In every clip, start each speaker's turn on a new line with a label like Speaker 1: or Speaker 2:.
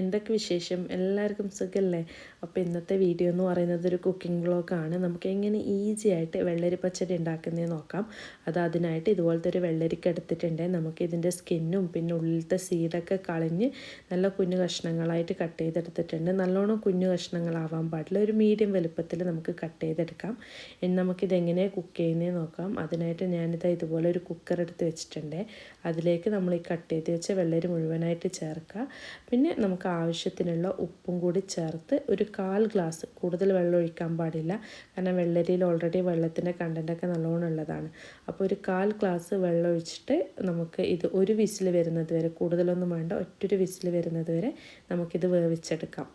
Speaker 1: എന്തൊക്കെ വിശേഷം? എല്ലാവർക്കും സുഖമല്ലേ അപ്പോൾ ഇന്നത്തെ വീഡിയോ എന്ന് പറയുന്നത് ഒരു കുക്കിംഗ് വ്ളോഗാണ് നമുക്ക് എങ്ങനെ ഈസി ആയിട്ട് വെള്ളരി പച്ചടി ഉണ്ടാക്കുന്നത് നോക്കാം. അത് അതിനായിട്ട് ഇതുപോലത്തെ ഒരു വെള്ളരിക്ക എടുത്തിട്ടുണ്ട്. നമുക്ക് ഇതിന്റെ സ്കിന്നും പിന്നെ ഉള്ളിലത്തെ സീഡൊക്കെ കളഞ്ഞ് നല്ല കുഞ്ഞു കഷ്ണങ്ങളായിട്ട് കട്ട് ചെയ്തെടുത്തിട്ടുണ്ട്. നല്ലോണം കുഞ്ഞു കഷ്ണങ്ങളാവാൻ പാടില്ല. ഒരു മീഡിയം വലുപ്പത്തിൽ നമുക്ക് കട്ട് ചെയ്തെടുക്കാം. ഇനി നമുക്കിത് എങ്ങനെ കുക്ക് ചെയ്യുന്നത് നോക്കാം. അതിനായിട്ട് ഞാനിത് ഇതുപോലെ ഒരു കുക്കർ എടുത്ത് വെച്ചിട്ടുണ്ട്. അതിലേക്ക് നമ്മൾ ഈ കട്ട് ചെയ്ത് വെച്ച വെള്ളരി മുഴുവനായിട്ട് ചേർക്കുക. പിന്നെ നമുക്ക് ആവശ്യത്തിനുള്ള ഉപ്പും കൂടി ചേർത്ത് ഒരു കാൽ ഗ്ലാസ് കൂടുതൽ വെള്ളം ഒഴിക്കാൻ പാടില്ല. കാരണം വെള്ളരിയിൽ ഓൾറെഡി വെള്ളത്തിന്റെ കണ്ടന്റൊക്കെ നല്ലോണം ഉള്ളതാണ്. അപ്പോൾ ഒരു കാൽ ഗ്ലാസ് വെള്ളം ഒഴിച്ചിട്ട് നമുക്ക് ഇത് ഒരു വിസിൽ വരുന്നത് വരെ കൂടുതലൊന്നും വേണ്ട ഒറ്റൊരു വിസിൽ വരുന്നത് വരെ നമുക്കിത് വേവിച്ചെടുക്കാം.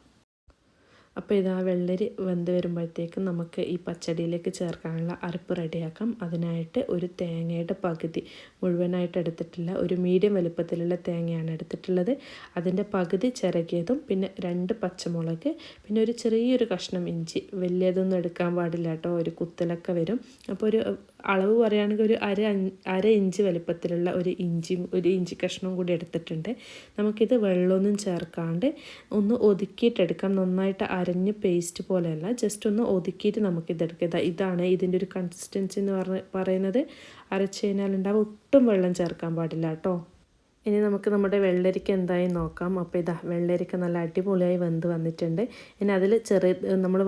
Speaker 1: അപ്പോൾ ഇതാ വെള്ളരി വെന്ത് വരുമ്പോഴത്തേക്കും നമുക്ക് ഈ പച്ചടിയിലേക്ക് ചേർക്കാനുള്ള അരപ്പ് റെഡിയാക്കാം. അതിനായിട്ട് ഒരു തേങ്ങയുടെ പകുതി മുഴുവനായിട്ട് എടുത്തിട്ടില്ല ഒരു മീഡിയം വലുപ്പത്തിലുള്ള തേങ്ങയാണ് എടുത്തിട്ടുള്ളത്. അതിന്റെ പകുതി ചിരകിയതും പിന്നെ രണ്ട് പച്ചമുളക് പിന്നെ ഒരു ചെറിയൊരു കഷ്ണം ഇഞ്ചി. വലിയതൊന്നും എടുക്കാൻ പാടില്ല കേട്ടോ ഒരു കുത്തലൊക്കെ വരും. അപ്പോൾ ഒരു അളവ് പറയുകയാണെങ്കിൽ ഒരു അര അര ഇഞ്ച് വലിപ്പത്തിലുള്ള ഒരു ഇഞ്ചി ഒരു ഇഞ്ചി കഷ്ണവും കൂടി എടുത്തിട്ടുണ്ട്. നമുക്കിത് വെള്ളമൊന്നും ചേർക്കാണ്ട് ഒന്ന് ഒതുക്കിയിട്ടെടുക്കാം. നന്നായിട്ട് അരഞ്ഞ് പേസ്റ്റ് പോലെയല്ല. ജസ്റ്റ് ഒന്ന് ഒതുക്കിയിട്ട് നമുക്കിതെടുക്കുക ഇതാണ് ഇതിന്റെ ഒരു കൺസിസ്റ്റൻസി എന്ന് പറഞ്ഞ് പറയുന്നത്. അരച്ച് കഴിഞ്ഞാൽ ഉണ്ടാവും ഒട്ടും വെള്ളം ചേർക്കാൻ പാടില്ല കേട്ടോ. ഇനി നമുക്ക് നമ്മുടെ വെള്ളരിക്ക എന്തായി നോക്കാം. അപ്പോൾ ഇതാ വെള്ളരിക്ക നല്ല അടിപൊളിയായി വെന്ത് വന്നിട്ടുണ്ട്. ഇനി അതിൽ ചെറിയ നമ്മൾ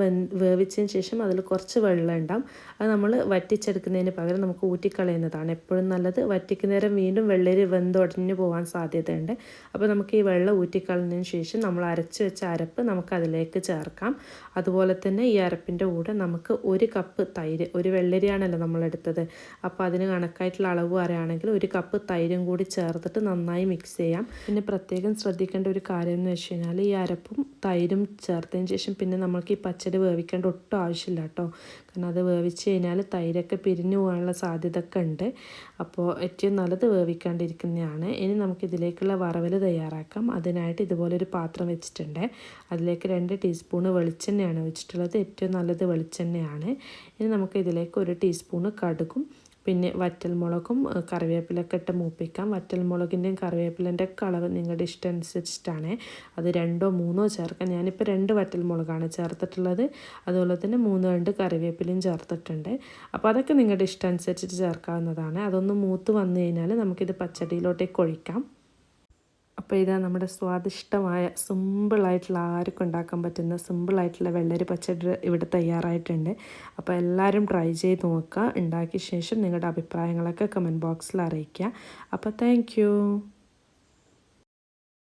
Speaker 1: വേവിച്ചതിന് ശേഷം അതിൽ കുറച്ച് വെള്ളം ഉണ്ടാവും അത് നമ്മൾ വറ്റിച്ചെടുക്കുന്നതിന് പകരം നമുക്ക് ഊറ്റിക്കളയുന്നതാണ് എപ്പോഴും നല്ലത്. വറ്റിക്കുന്നേരം വീണ്ടും വെള്ളരി വെന്തൊടഞ്ഞു പോകാൻ സാധ്യതയുണ്ട്. അപ്പോൾ നമുക്ക് ഈ വെള്ളം ഊറ്റിക്കളഞ്ഞതിന് ശേഷം നമ്മൾ അരച്ച് വെച്ച അരപ്പ് നമുക്ക് അതിലേക്ക് ചേർക്കാം. അതുപോലെ തന്നെ ഈ അരപ്പിന്റെ കൂടെ നമുക്ക് ഒരു കപ്പ് തൈര് ഒരു വെള്ളരിയാണല്ലോ നമ്മളെടുത്തത്. അപ്പോൾ അതിന് കണക്കായിട്ടുള്ള അളവ് പറയുകയാണെങ്കിൽ ഒരു കപ്പ് തൈരും കൂടി ചേർത്തിട്ട് നന്നായി മിക്സ് ചെയ്യാം. പിന്നെ പ്രത്യേകം ശ്രദ്ധിക്കേണ്ട ഒരു കാര്യം എന്ന് വെച്ച് കഴിഞ്ഞാൽ ഈ അരപ്പും തൈരും ചേർത്തതിന് ശേഷം പിന്നെ നമുക്ക് ഈ പച്ചടി വേവിക്കേണ്ട ഒട്ടും ആവശ്യമില്ല കേട്ടോ. കാരണം അത് വേവിച്ച് കഴിഞ്ഞാൽ തൈരൊക്കെ പിരിഞ്ഞു പോകാനുള്ള സാധ്യത ഒക്കെ ഉണ്ട്. അപ്പോൾ ഏറ്റവും നല്ലത് വേവിക്കാണ്ടിരിക്കുന്നതാണ്. ഇനി നമുക്ക് ഇതിലേക്കുള്ള വറവൽ തയ്യാറാക്കാം. അതിനായിട്ട് ഇതുപോലൊരു പാത്രം വെച്ചിട്ടുണ്ട്. അതിലേക്ക് രണ്ട് ടീസ്പൂണ് വെളിച്ചെണ്ണയാണ് വെച്ചിട്ടുള്ളത് ഏറ്റവും നല്ലത് വെളിച്ചെണ്ണയാണ്. ഇനി നമുക്ക് ഇതിലേക്ക് ഒരു ടീസ്പൂണ് കടുകും പിന്നെ വറ്റൽമുളകും കറിവേപ്പിലൊക്കെ ഇട്ട് മൂപ്പിക്കാം. വറ്റൽമുളകിന്റെയും കറിവേപ്പിലിന്റെ ഒക്കെ നിങ്ങളുടെ ഇഷ്ടം അനുസരിച്ചിട്ടാണ്. അത് രണ്ടോ മൂന്നോ ചേർക്കാം. ഞാനിപ്പോൾ രണ്ട് വറ്റൽമുളകാണ് ചേർത്തിട്ടുള്ളത്. അതുപോലെ തന്നെ മൂന്ന് രണ്ട് കറിവേപ്പിലയും ചേർത്തിട്ടുണ്ട്. അപ്പോൾ അതൊക്കെ നിങ്ങളുടെ ഇഷ്ടം അനുസരിച്ചിട്ട് ചേർക്കാവുന്നതാണ്. അതൊന്ന് മൂത്ത് വന്നു കഴിഞ്ഞാൽ നമുക്കിത് പച്ചടിയിലോട്ടേക്ക് ഒഴിക്കാം. അപ്പോൾ ഇതാ നമ്മുടെ സ്വാദിഷ്ടമായ സിമ്പിളായിട്ടുള്ള ആർക്കും ഉണ്ടാക്കാൻ പറ്റുന്ന സിമ്പിളായിട്ടുള്ള വെള്ളരി പച്ചടി ഇവിടെ തയ്യാറായിട്ടുണ്ട്. അപ്പോൾ എല്ലാവരും ട്രൈ ചെയ്ത് നോക്കുക. ഉണ്ടാക്കിയ ശേഷം നിങ്ങളുടെ അഭിപ്രായങ്ങളൊക്കെ കമന്റ് ബോക്സിൽ അറിയിക്കുക. അപ്പോൾ താങ്ക്